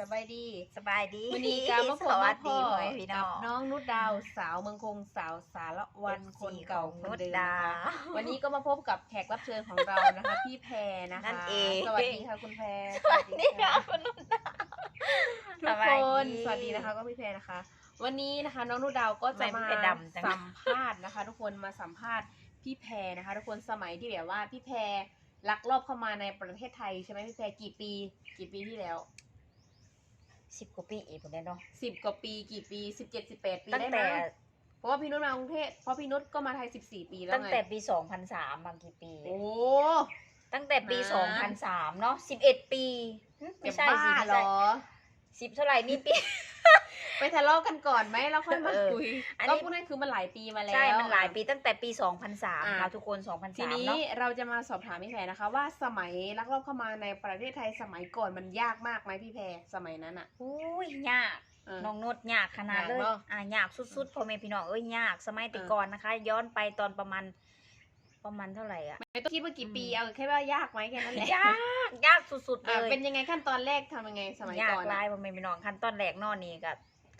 สบายดีสบายดีวันนี้กามาพสบวัมาสพ่ดีอพ่อแม่พี่น้กัอบง น้องนุชดาวสาวเมืองคงสาวสารวันคนเก่าคนเดิมนะคะวันนี้ก็มาพบกับแขกรับเชิญของเรานะคะ พี่แพรนะคะนั่นเอง สวัสดีค่ะคุณแพรสวัสดีค่ะคุณนุ่นดาทุกคน สวัสดีนะคะ ก็พี่แพรนะคะ วันนี้นะคะ น้องนุชดาวก็จะไม่มาเป็นดำจัง สัมภาษณ์นะคะ ทุกคนมาสัมภาษณ์พี่แพรนะคะ ทุกคนสมัยที่แบบว่าพี่แพรลักลอบเข้ามาในประเทศไทยใช่ไหมพี่แพรกี่ปี กี่ปีที่แล้ว สิบกว่าปีอีกผมเนี่ยเนาะสิบกว่าปีกี่ปีสิบเจ็ดสิบแปดปีตั้งได้ไหมแต่เพราะว่าพี่นุชมากรุงเทพเพราะพี่นุชก็มาไทยสิบสี่ปีแล้วตั้งไงแต่ปีสองพันสามบางกี่ปี โอ้ ตั้งแต่ปีนานสองพันสามเนาะสิบเอ็ดปีหึไม่ใช่จะสิบ้าไม่เหรใช่อ สิบเท่าไหร่นี่ปี ไปทะเลาะกันก่อนไหมแล้วค่อยมาเออคุยอันนี้ก็พูดนั่นคือมันหลายปีมาแล้ว ใช่ มันหลายปีตั้งแต่ปีสองพันสามอะ ค่ะทุกคนสองพันทีสามนี้เนาะ เราจะมาสอบถามพี่แพรนะคะ ว่าสมัยลักลอบเข้ามาในประเทศไทยสมัยก่อนมันยากมากไหมพี่แพรสมัยนั้นอะอุ้ยยาก เออ น้องนุชยากขนาดเลยยากเนอะอะยากสุดๆพ่อแม่พี่น้องเอ้ยยาก สมัยแต่เออก่อนนะคะ ย้อนไปตอนประมาณ ประมาณเท่าไหร่อะ ไม่ต้องคิดว่ากี่ปีอืม เอาแค่ว่ายากไหมแค่นั้นแหละยากยากสุดๆเลอะยเป็นยังไงขั้นตอนแรกทำยังไงสมัยยากก่อนหลาอะยบ่แม่นพี่น้องขั้นตอนแรกเนอนนี่ก็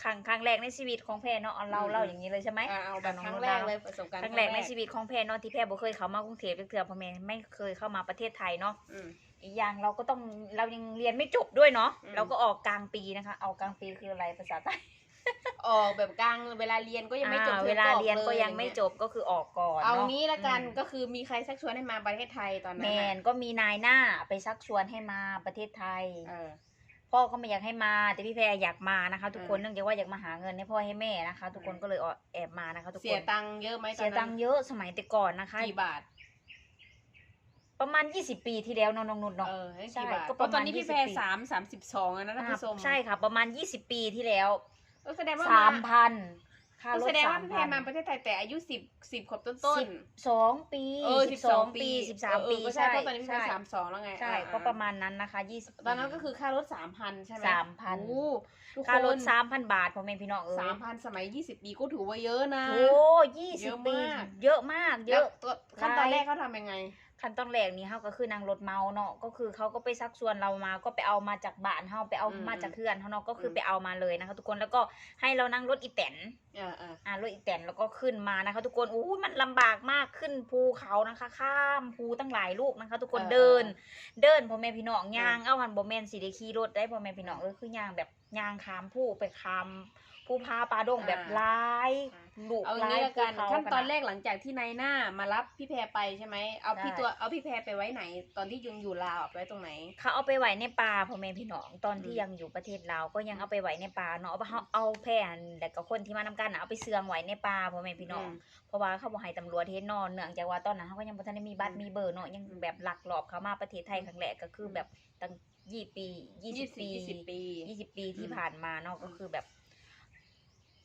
ครั้งครั้งแรกในชีวิตของแพรเนาะเอาเล่าอืมเล่าอย่างนี้เลยใช่ไหมอะเอาแบบน้ครั้งนุชแรกดาวเลยประสบการณ์ครั้งแรกในชีวิตของแพรเนาะที่แพรบ่เคยเข้ามากรุงเทพเทื่อพ่อแม่ไม่เคยเข้ามาประเทศไทยเนาะอืมอีกอย่างเราก็ต้องเรายังเรียนไม่จบด้วยเนาะอืมเราก็ออกกลางปีนะคะเอากลางปีคืออะไรภาษาใต้ออกแบบกลางเวลาเรียนก็ยังไม่จบอ่าทอเวลาออเรียนก็ลยังไม่อางจเงี้บก็คือออกก่อนเอาเนาะงี้ละกันอืมก็คือมีใครชักชวนให้มาประเทศไทยตอนแมนั้นนอะก็มีนายหน้าไปชักชวนให้มาประเทศไทยเออ พ่อก็ไม่อยากให้มา แต่พี่แพรอยากมานะคะ ทุกคนอืมเนื่องจากว่าอยากมาหาเงินให้พ่อให้แม่นะคะ ทุกคนอืมก็เลยแอบมานะคะ ทุกคนเสียตังค์เยอะไหมตอนเสียนั้นตังค์เยอะสมัยแต่ก่อนนะคะกี่บาท ประมาณ20ปีที่แล้วเน้องน้องนุชเนาะเออให้ใช่กี่บาทก็เพประราะมาณตอนนี้พี่20แพรปีสามสามสิบสองแล้วนะท่านผู้ชมใช่ค่ะ ประมาณ20ปีที่แล้วก็แสดงว่าสามมาพัน ค่าก็รถแสดงสาว่ามพี่แพพัรนมาประเทศไทยแต่อายุสิบสิบขวบต้นต้นสิบสองปีเออสิสิบบสสอองงปีปีสิบสามเออปีก็ใช่เพราะตอนนี้พี่แพรใช่สามสองแล้วไงใช่อ่าก็ประมาณนั้นนะคะ20ตอนนั้นก็คือค่ารถสามพันใช่ไหมสามพันโอ้ทุกค่ารถนสามพันบาทพ่อแม่พี่น้องเออสามพันสมัยยี่สิบปีก็ถือว่าเยอะนะโอ้ยี่เยสิบอะปีมากเยอะมากเยแล้วอะตัวขั้นตอนหลายแรกเขาทำยังไง ขั้นตอนแรกนี่เฮาก็คือนางรถเมาเนาะก็คือเขาก็ไปซักชวนเรามาก็ไปเอามาจากบ้านเฮาไปเอาอืมมาจากเพื่อนเฮาเนาะก็คืออมไปเอามาเลยนะคะ ทุกคนแล้วก็ให้เรานั่งรถอีแตนอ่าอ่าอ่ารถอีแตนแล้วก็ขึ้นมานะคะ ทุกคนอู้ยมันลำบากมากขึ้นภูเขานะคะ ข้ามภูตั้งหลายลูกนะคะ ทุกคนเดิน เดินพ่อแม่พี่น้องย่างเอาหันบ่แม่นสิได้ขี่รถได้พ่อแม่พี่น้องเออคือย่างแบบย่างข้ามภูไปข้ามภูพาปลาดงแบบหลาย ลูกเอาหลางี้ยละกันภูเขาขั้นตอนขดแรกหลังจากที่นายหน้ามารับพี่แพรไปใช่ไหมเอาพี่ใช่ตัวเอาพี่แพรไปไว้ไหน ตอนที่ยังอยู่ลาวเอาไปไว้ตรงไหนเขาเอาไปไว้ในป่าพ่อแม่พี่น้องตอนที่อืมยังอยู่ประเทศลาวก็ยังเอาไปไว้ในป่าเนาะเอาไปเอาเอาแผ่นแต่ก็คนที่มานำกันน่ะเอาไปเสื่องไว้ในป่าพ่อแม่พี่น้องอืมเพราะว่าเขาบอกให้ตำรวจเฮ็ดเนอนเนื่องจากว่าตอนนั้นเขาก็ยังบ่ทันได้มีบัตรอืมมีเบอร์เนาะยังแบบหลักหลอบเขามาประเทศไทยครั้งแรกก็คือแบบตั้งยี่ปียี่สิบปียี่สิบปียี่สิบปีที่อืมผ่านมาเนาะก็อืมคือแบบ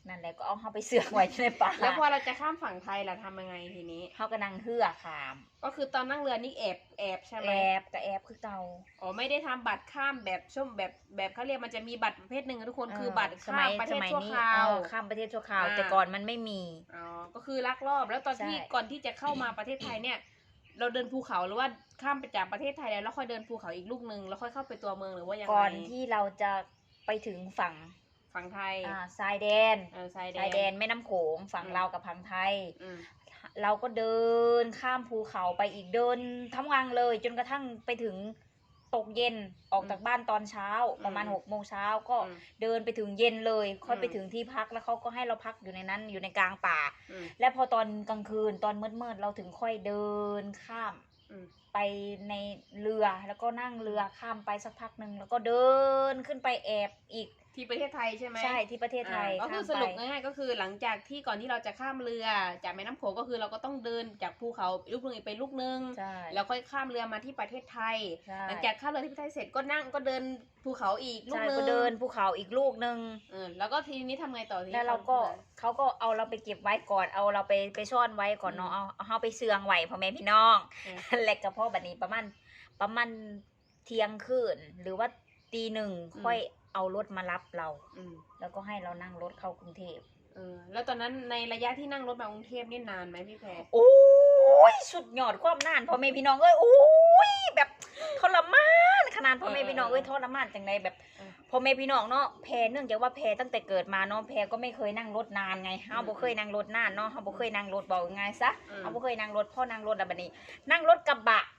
นั่นแหละก็เอาเขาไปเสื่องไว้ในป่าแล้วพอเราจะข้ามฝั่งไทยล่ะทำยังไงทีนี้ เขาก็นั่งเฮือขาม ก็คือตอนนั่งเรือนี่แอบแอบใช่ไหมแอบกับแอบคือเก่า อ๋อไม่ได้ทำบัตรข้ามแบบช่วงแบบแบบเขาเรียกมันจะมีบัตรประเภทหนึ่งอะทุกคนคือเบัตรสข้ามัมยประเทสศมัยชั่วนี้คราว เออข้ามประเทศชั่วคราว อ่า แต่ก่อนมันไม่มี อ๋อ ก็คือลักลอบแล้วตอนที่ใช่ ก่อนที่จะเข้ามาประเทศไทยเนี่ย เราเดินภูเขาหรือว่าข้ามไปจากประเทศไทยแล้วแล้วค่อยเดินภูเขาอีกลูกหนึ่งแล้วค่อยเข้าไปตัวเมืองหรือว่ายังไงก่อนที่เราจะไปถึงฝั่ง ฝั่งไทยอ่าทรายแดนเออชายแดชายแดนแม่น้ำโขงฝั่งอืมลาวกับพังไทย อืมเราก็เดินข้ามภูเขาไปอีกเดินทั้งวันเลย จนกระทั่งไปถึงตกเย็นออกจากบ้านตอนเช้าประมาณอืมหกโมงเช้าก็อืม เดินไปถึงเย็นเลย ค่อยอืม ไปถึงที่พักแล้วเขาก็ให้เราพักอยู่ในนั้นอยู่ในกลางป่า อืม และพอตอนกลางคืนตอนมืดๆเราถึงค่อยเดินข้ามอืม ไปในเรือแล้วก็นั่งเรือข้ามไปสักพักหนึ่งแล้วก็เดินขึ้นไปแอบอีก ที่ประเทศไทยใช่ไหมใช่ที่ประเทศไทยอ่าก็คือข้ามสรุปไปง่ายๆก็คือหลังจากที่ก่อนที่เราจะข้ามเรือ จากแม่น้ำโขงก็คือเราก็ต้องเดินจากภูเขาลูกหนึ่งไปลูกหนึงใช่แล้วค่อยข้ามเรือมาที่ประเทศไทย ใช่หลังจากข้ามเรือที่ประเทศไทยเสร็จก็นั่งก็เดินภูเขาอีกลูกใช่หนึงก็เดินภูเขาอีกลูกหนึ่ง เออแล้วก็ทีนี้ทำไงต่อทีนี้แล้วเราก็เขาก็เอาเราไปเก็บไว้ก่อนเอาเราไปไปซ่อนไว้ก่อนเนาะอืเอามเอาเราไปเสืองไว้พ่อแม่พี่น้อง เออ แหลกกระเพาะบัดนี้ประมาณประมาณเที่ยงคืนหรือว่าตีหนึ่งค่อย เอารถมารับเรา อืมแล้วก็ให้เรานั่งรถเข้ากรุงเทพเออ แล้วตอนนั้นในระยะที่นั่งรถมากรุงเทพนี่นานไหมพี่แพรโอ้ยสุดยอดความน่านพ่อแม่พี่น้องเอ้ยโอ้ยแบบทรมานขนาดพ่อแม่พี่น้องเอ้ยทรมานจังไดแบบเออพ่อแม่พี่น้องเนาะแพรเนื่องจากว่าแพรตั้งแต่เกิดมาเนาะแพรก็ไม่เคยนั่งรถนานไงเฮาบ่เคยนั่งรถนานเนาะเฮาบ่เคยนั่งรถบอกง่ายๆซะ อืมเฮาบ่เคยนั่งรถพ่อนั่งรถแล้วบัดนี้ นั่งรถกระบะอืม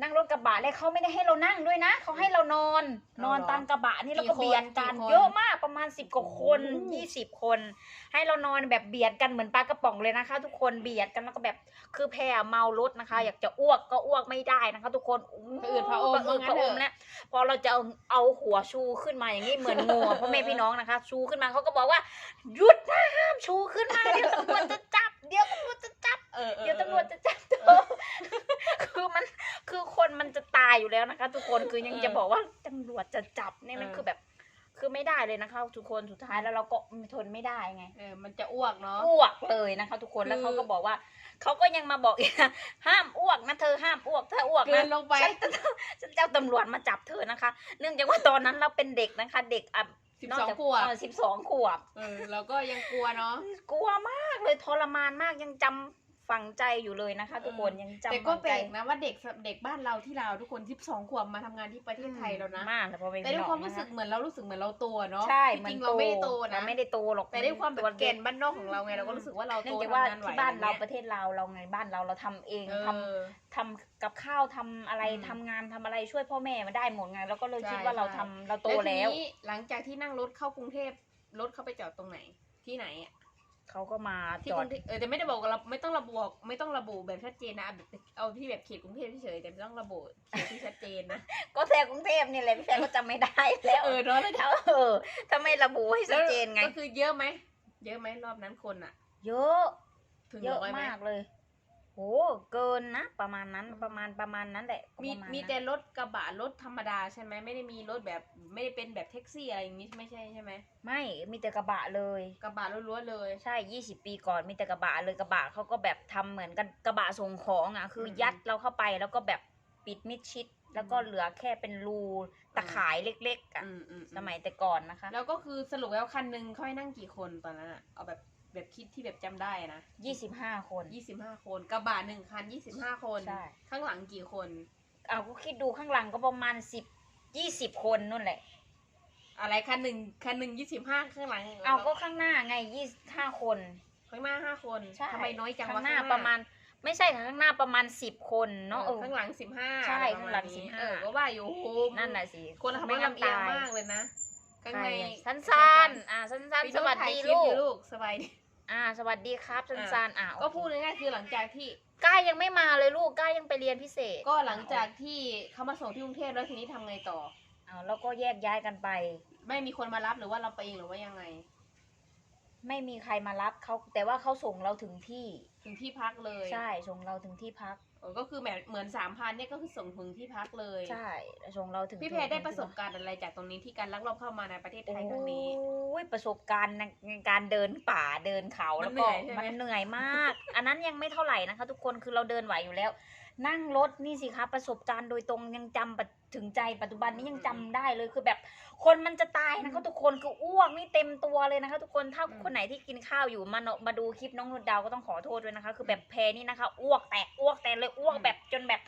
นั่งรถกระบะแล้วเขาไม่ได้ให้เรานั่งด้วยนะเขาให้เรานอนเอานอนเหรอตามกระบะนี่แล้วก็กี่คนเบียดกันกี่คนเยอะมากประมาณสิบกว่าคนโอ้โหยี่สิบคน ให้เรานอนแบบเบียดกันเหมือนปลากระป๋องเลยนะคะ ทุกคนเบียดกันแล้วก็แบบคือแพรเมารถนะคะ อยากจะอ้วกก็อ้วกไม่ได้นะคะ ทุกคนผะอืดผะอมผะอืดว่างั้ผะนอเถมอะแล้วพอเราจะเอาเอาหัวชูขึ้นมาอย่างนี้เหมือนงูอะพ่อแม่พี่น้องนะคะ ชูขึ้นมาเขาก็บอกว่าหยุดนะห้ามชูขึ้นมาเดี๋ยวตำรวจจะจับเดี๋ยวตำรวจจะจับ เออออเดี๋ยวตำรวจจะจับเธอคือมันคือคนมันจะตายอยู่แล้วนะคะ ทุกคนคือยังเออจะบอกว่าตำรวจจะจับเนี่ยมันเออคือแบบ คือไม่ได้เลยนะคะ ทุกคนสุดท้ายแล้วเราก็ทนไม่ได้ไงเออมันจะอ้วกเนาะอ้วกเลยนะคะ ทุกคนคือแล้วเขาก็บอกว่าเขาก็ยังมาบอกอีกนะห้ามอ้วกนะเธอห้ามอ้วกถ้าอ้วกเกินะนลงไปฉันจะฉันจะเอาตำรวจมาจับเธอนะคะ เนื่องจากว่าตอนนั้นเราเป็นเด็กนะคะ เด็กอะสิบสองขวบสิบสองขวบเออเราก็ยังกลัวเนาะกลัวมากเลยทรมานมากยังจำ ฝังใจอยู่เลยนะคะ ทุกคนยังจำแต่ก็ฝังแปใจลกนะว่าเด็กเด็กบ้านเราที่เราวทุกคนที่สองขวบมาทำงานที่ประเทศไทยแล้วนะมากแต่พอไปแต่ด้วยความพี่รู้น้องสึกเหมือนเรารู้สึกเหมือนเราโตเนาะใช่จริงๆเราไม่ได้โตนะเราไม่ได้โตหรอกแต่ด้วยความแบบตัวแกนบ้านนอกของเราไงเราก็รู้สึกว่าเราเนื่โตองจากว่าทำงานไหวที่บ้านเราอะประเทศเราเราไงบ้านเราเราทำเองเอทำอทำกับข้าวทำอะไรอืมทำงานทำอะไรช่วยพ่อแม่มาได้หมดไงเราก็เลยใช่คิดว่าเราใช่ทำเราโตแล้วทีนี้หลังจากที่นั่งรถเข้ากรุงเทพรถเข้าไปจอดตรงไหนที่ไหนอะ เขาก็มาที่จกอรุด งเทพเออแต่ไม่ได้บอกเราไม่ต้องระบุไม่ต้องระบุแบบชัดเจนนะเอาแบบเอาที่แบบเขตกรุงเทพเฉยๆแต่ไม่ต้องระบุเขตที่ชัดเจนนะก็แทกรุงเทพนี่แหละพี่แฟนก็จำไม่ได้แล้วเออเนาะแล้วเออถ้าไม่ระบุให้ชัดเจนไง ก็คือเยอะไหมเยอะไหมรอบนั้นคนอะเยอะ ถึงเยอะร้อยไหมมากเลย โอ้เกินนะ ประมาณนั้นประมาณประมาณนั้นแหละมีประาณมีนั้นแต่รถกระบะรถธรรมดาใช่ไหมไม่ได้มีรถแบบไม่ได้เป็นแบบแท็กซี่อะไรอย่างนี้ไม่ใช่ใช่ไหมไม่มีแต่กระบะเลย กระบะล้วนๆเลย ใช่ยี่สิบปีก่อนมีแต่กระบะเลยกระบะเขาก็แบบทำเหมือนกันกระบะส่งของอะ คืออมยัดเราเข้าไปแล้วก็แบบปิดมิดชิด แล้วก็อืม เหลือแค่เป็นรูตะข่ายเล็กๆอะอืมอืมสมัยแต่ก่อนนะคะ แล้วก็คือสรุปแล้วคันหนึ่งเขาให้นั่งกี่คนตอนนั้นอะเอาแบบ แบบคิดที่แบบจำได้นะยี่สิบห้าคน ยี่สิบห้าคน กระบะหนึ่งคันยี่สิบห้าคน ใช่ ข้างหลังกี่คน เอาก็คิดดูข้างหลังก็ประมาณสิบยี่สิบคนนู่นแหละ อะไรคันหนึ่งคันหนึ่งยี่สิบห้าข้างหลังเอาก็ข้างหน้าไงยี่ห้าคน ข้างหน้าห้าคนใช่ทำไมน้อยจังข้างวะหน้าประมาณ ไม่ใช่ค่ะข้างหน้าประมาณสิบคนเนาะเอเอออข้างหลังสิบห้าใช่ข้างหลัง15 เออก็ว่าอยู่โอ้โหนั่นแหละสิคนละทำไม่ไมงั้นลำเอียงตายมากเลยนะข้างใครในอะสั้นสั้นๆอ่าสั้นสั้นพี่สนุชวัสถ่ายดีคลิปลูอยู่กลูก สบายดี อ่า สวัสดีครับสั้นสั้นๆอ่าก็โอเคพูดง่ายๆคือหลังจากที่ก้ายยังไม่มาเลยลูกก้ายยังไปเรียนพิเศษ ก็หลังจากที่เขามาส่งที่กรุงเทพแล้วทีนี้ทำไงต่อเอาแล้วก็แยกย้ายกันไป ไม่มีคนมารับหรือว่าเราไปเองหรือว่ายังไง ไม่มีใครมารับเขาแต่ว่าเขาส่งเราถึงที่ ถึงที่พักเลย ใช่ส่งเราถึงที่พักเออ ก็คือแบบเหมือนสามพันเนี่ยก็คือส่งถึงที่พักเลยใช่ส่งเราถึงพี่แพรได้ประสบถึงที่การณ์อะไรจากตรงนี้ที่การลักลอบเข้ามาในประเทศพักไทยครั้งนี้โอ้ยประสบการณ์ในการเดินป่าเดินเขามันแล้วเหนื่ก็อยใช่ไหมมันเหนื่อยมาก อันนั้นยังไม่เท่าไหร่นะคะ ทุกคนคือเราเดินไหวอยู่แล้ว นั่งรถนี่สิคะประสบการณ์โดยตรงยังจำปัจถึงใจปัจจุบันนี้ยังจำได้เลยคือแบบคนมันจะตายนะคะทุกคนคืออ้วกนี่เต็มตัวเลยนะคะ ทุกคนถ้าอืม คนไหนที่กินข้าวอยู่มาเนอะมาดูคลิปน้องนุชดาวก็ต้องขอโทษด้วยนะคะ คือแบบแพรนี่นะคะ อ้วกแตกอ้วกแตกเลยอ้วกแบบจนแบบ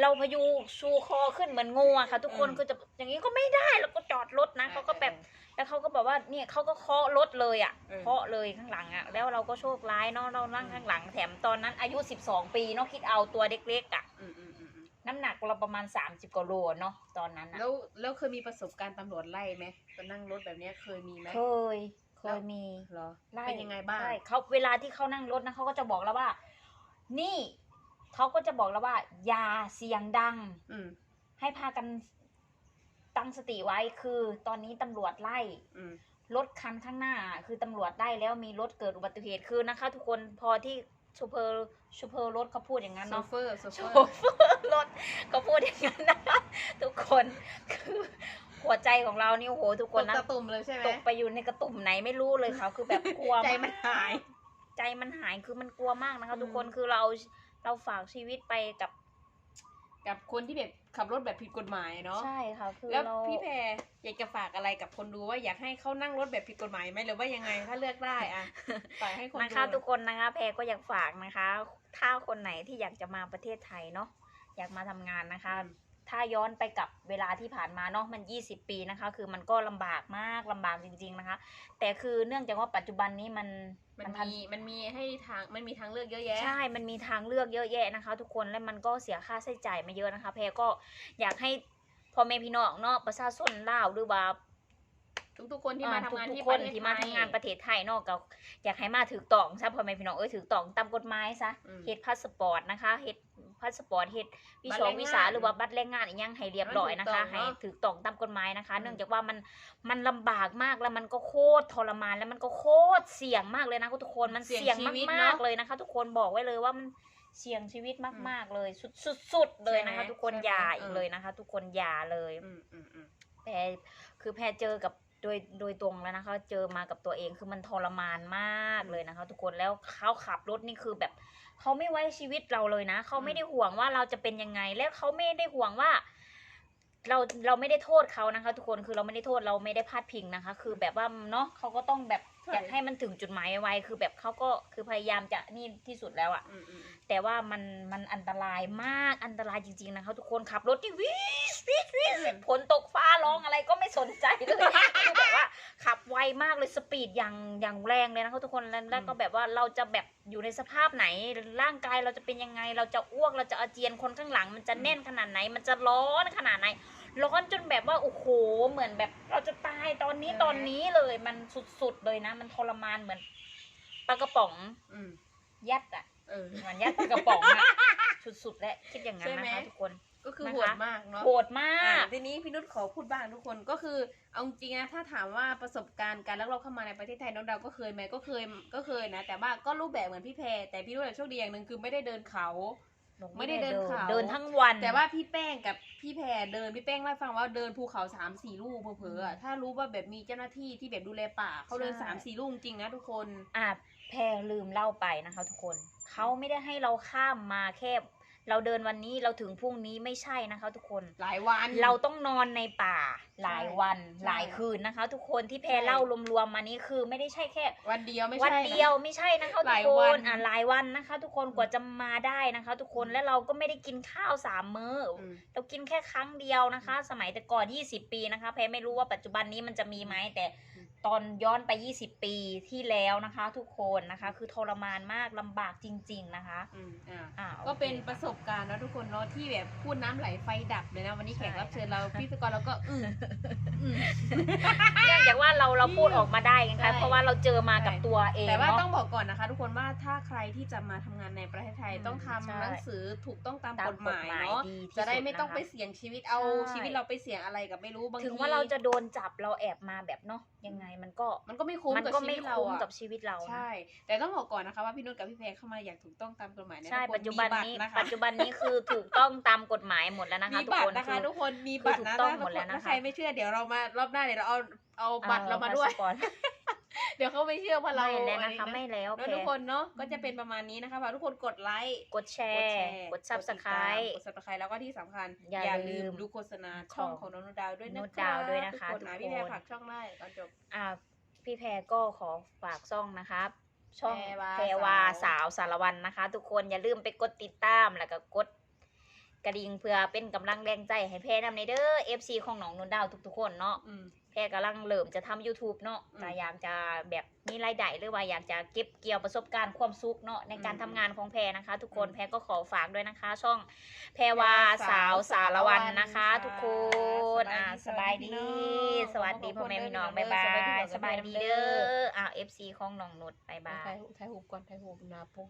เราพยุชูคอขึ้นเหมือนงูอะค่ะ ทุกคนคือจะอย่างนี้ก็ไม่ได้แล้วก็จอดรถนะเขาก็แบบ แล้วเขาก็บอกว่าเนี่ยเขาก็เคาะรถเลยอะเออเคาะเลยข้างหลังอะแล้วเราก็โชคร้ายเนาะเรานั่งข้างหลังแถมตอนนั้นอายุ 12 ปีเนาะคิดเอาตัวเล็กๆอะอืมอืมอืมอืมน้ำหนักเราประมาณ 30กว่าโลเนาะตอนนั้นอะแล้วแล้วเคยมีประสบการณ์ตำรวจไล่ไหมตอนนั่งรถแบบเนี้ยเคยมีไหม เคยเคยมี เหรอไล่เป็นยังไงบ้าง ใช่เขาเวลาที่เขานั่งรถนะเขาก็จะบอกแล้วว่า นี่ เขาก็จะบอกแล้วว่า อย่าเสียงดัง อืม ให้พากันตั้งสติไว้คือตอนนี้ตำรวจไล่ อืม รถคันข้างหน้า คือตำรวจได้แล้วมีรถเกิดอุบัติเหตุคือนะคะ ทุกคนพอที่ชูเพอร์ชูเพอร์รถเขาพูดอย่างนั้นโซเนาะเฟอร์โซโชเฟอร์ เฟอร์รถก็พูดอย่างนั้นนะคะทุกคนคือหัวใจของเรานี่โอ้โหทุกตคนกนะตะตุ่มเลยใช่ไหมตกไปอยู่ในกระตุ่มไหนไม่รู้เลยค่ะคือแบบกลัวใจมันหาย ใจมันหายคือมันกลัวมากนะคะอืมทุกคนคือเรา เราฝากชีวิตไปกับ กับคนที่แบบขับรถแบบผิดกฎหมายเนาะใช่ค่ะ คือแล้วเราพี่แพรอยากจะฝากอะไรกับคนดูว่าอยากให้เขานั่งรถแบบผิดกฎหมายไหมหรือว่ายังไงถ้าเลือกได้อะฝากให้คนดูนะคะทุกคนนะคะ แพรก็อยากฝากนะคะ ถ้าคนไหนที่อยากจะมาประเทศไทยเนาะอยากมาทำงานนะคะ ถ้าย้อนไปกับเวลาที่ผ่านมาเนาะมัน 20 ปีนะคะ คือมันก็ลำบากมากลำบากจริง ๆนะคะ แต่คือเนื่องจากว่าปัจจุบันนี้มันมันทันมีมันมีให้ทางมันมีทางเลือกเยอะแยะ ใช่ มันมีทางเลือกเยอะแยะนะคะ ทุกคนและมันก็เสียค่าใช้จ่ายมาเยอะนะคะ แพรก็อยากให้พ่อแม่พี่น้องเนาะประชาชนลาวหรือว่าทุกๆคนที่มาทำงานทุกที่ๆปคระนเทศที่มาไททำยงานประเทศไทยเนาะก็อยากให้มาถือต้องซะพ่อแม่พี่น้องเอ้ยถือต้องตามกฎหมายซะอืมเฮ็ดพาสปอร์ตนะคะเฮ็ด พาสปอร์ตเฮ็ดวิบัตรชาแรงงานวิสาหรือว่าบัตรแรงงานอีกอยังให้เรียบร้อยนะคะ ให้ให้ถูกต้องเนอะถือต้องตามกฎหมายนะคะอืมเนื่องจากว่ามันมันลำบากมากแล้วมันก็โคตรทรมานแล้วมันก็โคตรเสี่ยงมากเลยนะทุกคนมันเสี่ยงเสี่ยงชีวิตมาเนกอะๆเลยนะคะ ทุกคนบอกไว้เลยว่ามันเสี่ยงชีวิตมาก ๆ เลย สุดสุดสุดเลยนะคะใช่ไหมทุกคนใช่ไหมอย่าอีเอกอเลยนะคะ ทุกคนอย่าเลยอืมอืมอืมแพรคือแพรเจอกับ โดยโดยตรงแล้วนะคะ เจอมากับตัวเองคือมันทรมานมากเลยนะคะ ทุกคนแล้วเขาขับรถนี่คือแบบเขาไม่ไว้ชีวิตเราเลยนะเขาไม่ได้ห่วงว่าเราจะเป็นยังไง และเขาไม่ได้ห่วงว่า เราเราไม่ได้โทษเขานะคะ ทุกคนคือเราไม่ได้โทษเราไม่ได้พาดพิงนะคะ คือแบบว่าเนาะเขาก็ต้องแบบ อยากให้มันถึงจุดหมายไวๆคือแบบเขาก็คือพยายามจะนี่ที่สุดแล้วอะอืมอืมแต่ว่ามันมันอันตรายมากอันตรายจริงๆนะคะทุกคนขับรถที่วิสวิสวิสฝนตกฟ้าร้องอะไรก็ไม่สนใจเลยคือแบบว่าขับไวมากเลยสปีดอย่างอย่างแรงเลยนะคะทุกคนแล้วแล้วก็แบบว่าเราจะแบบอยู่ในสภาพไหนร่างกายเราจะเป็นยังไง เราจะอ้วกเราจะอาเจียนคนข้างหลัง มันจะแน่นขนาดไหน มันจะร้อนขนาดไหนร้อนจนแบบว่าโอ้โหเหมือนแบบเราจะ ตายตอนนี้ใช่ไหมตอนนี้เลยมันสุดๆเลยนะ มันทรมานเหมือนปลากระป๋องอืมยัดอะเออ เหมือนยัดใส่กระป๋องอะสุดๆและคิดอย่างนั้นใช่ไหมนะคะทุกคน ก็คือนะคะโหดมากเนาะโหดมาอ่าก ทีนี้พี่นุชขอพูดบ้างทุกคนก็คือเอาจริงๆนะถ้าถามว่าประสบการณ์การลักลอบเข้ามาในประเทศไทยน้องดาวก็เคยไหมก็เคยก็เคยนะ แต่ว่าก็รูปแบบเหมือนพี่แพรแต่พี่นุชโชคดีอย่างหนึ่งคือไม่ได้เดินเขา ไม่ได้เดินเขา เดินทั้งวัน แต่ว่าพี่แป้งกับพี่แพรเดินพี่แป้งเล่าให้ฟังว่าเดินภูเขาสามสี่ลูกเผลอๆอะถ้ารู้ว่าแบบมีเจ้าหน้าที่ที่แบบดูแลป่าเขาเดินใช่ สามสี่ลูกจริงๆนะทุกคน อะแพรลืมเล่าไปนะคะทุกคน เขาไม่ได้ให้เราข้ามมาแค่ เราเดินวันนี้เราถึงพรุ่งนี้ไม่ใช่นะคะทุกคน หลายวัน เราต้องนอนในป่าหลายวันใช่หลายคืนนะคะ ทุกคนที่แพรใช่เล่ารวมๆมานี้คือไม่ได้ใช่แค่ วันเดียวไม่วันใช่นะเดียวไม่ใช่นะคะหทุลากยควันนอะหลายวันนะคะ ทุกคนกว่าจะมาได้นะคะ ทุกคนและเราก็ไม่ได้กินข้าวสามมื้อออืมเรากินแค่ครั้งเดียวนะคะ สมัยแต่ก่อน 20 ปีนะคะ แพรไม่รู้ว่าปัจจุบันนี้มันจะมีไหมแต่อืม ตอนย้อนไป 20 ปีที่แล้วนะคะ ทุกคนนะคะคือทรมานมากลำบากจริง ๆนะคะอืมอ่า อ่าก็เป็นโอคประสบการณ์นะทุกคนเนาะที่แบบพูดน้ำไหลไฟดับเลยนะวันนี้ใช่ แขกรับเชิญเราพิธีกรเราก็อืมอืม เนื่องจากว่าเราเราพูดออกมาได้ไงใช่ คะเพราะว่าเราเจอมากับใช่ตัวเองแต่ว่าเนาะต้องบอกก่อนนะคะ ทุกคนว่าถ้าใครที่จะมาทำงานในประเทศไทยอืมต้องทำใช่ หนังสือถูกต้องตามตามกฎหมายกฎหมายเนาะดีที่จะได้สุดไม่ต้องนะคะไปเสี่ยงชีวิตเอาใช่ ชีวิตเราไปเสี่ยงอะไรกับไม่รู้บางที ถึงว่าเราจะโดนจับเราแอบมาแบบเนาะยังไงมันก็มันก็ไม่คุ้มมันกับก็ชีไม่วิตเราคุ้มอะกับชีวิตเรานะใช่ แต่ต้องบอกก่อนนะคะว่าพี่นุชกับพี่แพรเข้ามาอย่างถูกต้องตามกฎหมายนะใช่ทุกคปัจจุบันนี้มีบัตรนะคะปัจจุบันนี้คือถูกต้องตามกฎหมายหมดแล้วนะคะมีทุกบัตครนนะคะคือทุกคนมีบัตรคือนะถูกต้องถ้าหมดแล้วนะคะถ้าใครไม่เชื่อเดี๋ยวเรามารอบหน้าเดี๋ยวเราเอาเอาบัตรเรามาด้วยอพสปอร์ต เดี๋ยวเขาไม่เชื่อว่าเราไม่แล้วนะคะอัไม่แล้วแล้วแพทุกรคนเนาะก็จะเป็นประมาณนี้นะคะฝากทุกคนกดไลค์กดแชร์ กดซับสไครต์ต์กดซับสไครต์แล้วก็ที่สำคัญ อย่าลืมดูโฆษณาช่องของของน้องนุชดาวด้วยนะนุชดาวด้วยนะคะทุกคนนะทุกคน พี่แพรฝากช่องได้ก่อนจบ อ่าพี่แพรก็ขอฝากซ่องนะครับ ช่องแพรวาแพรวาสาวสาวสารวันนะคะ ทุกคนอย่าลืมไปกดติดตามแล้วก็กดกระดิ่งเพื่อเป็นกำลังแรงใจให้แพรนำในเด้อ FC ของน้องนุ่นดาวทุกๆคนเนาะ อืม แพรกำลังเริ่มจะทำ YouTube เนาะอืมแต่อยากจะแบบมีรายได้หรือว่าอยากจะเก็บเกี่ยวประสบการณ์ความสุขเนาะในการอืม ทำงานของแพรนะคะ ทุกคนอืมแพรก็ขอฝากด้วยนะคะ ช่องแพรวาสาวสารวันนะคะ ทุกคนอ่าสบายดี สวัสดีพ่อแม่พี่น้องบ๊ายบายสบายดีเด้ออ่า FC ของน้องนุชบ๊ายบาย ถ่ายถ่ายหูปก่อนถ่ายหูปหนาปก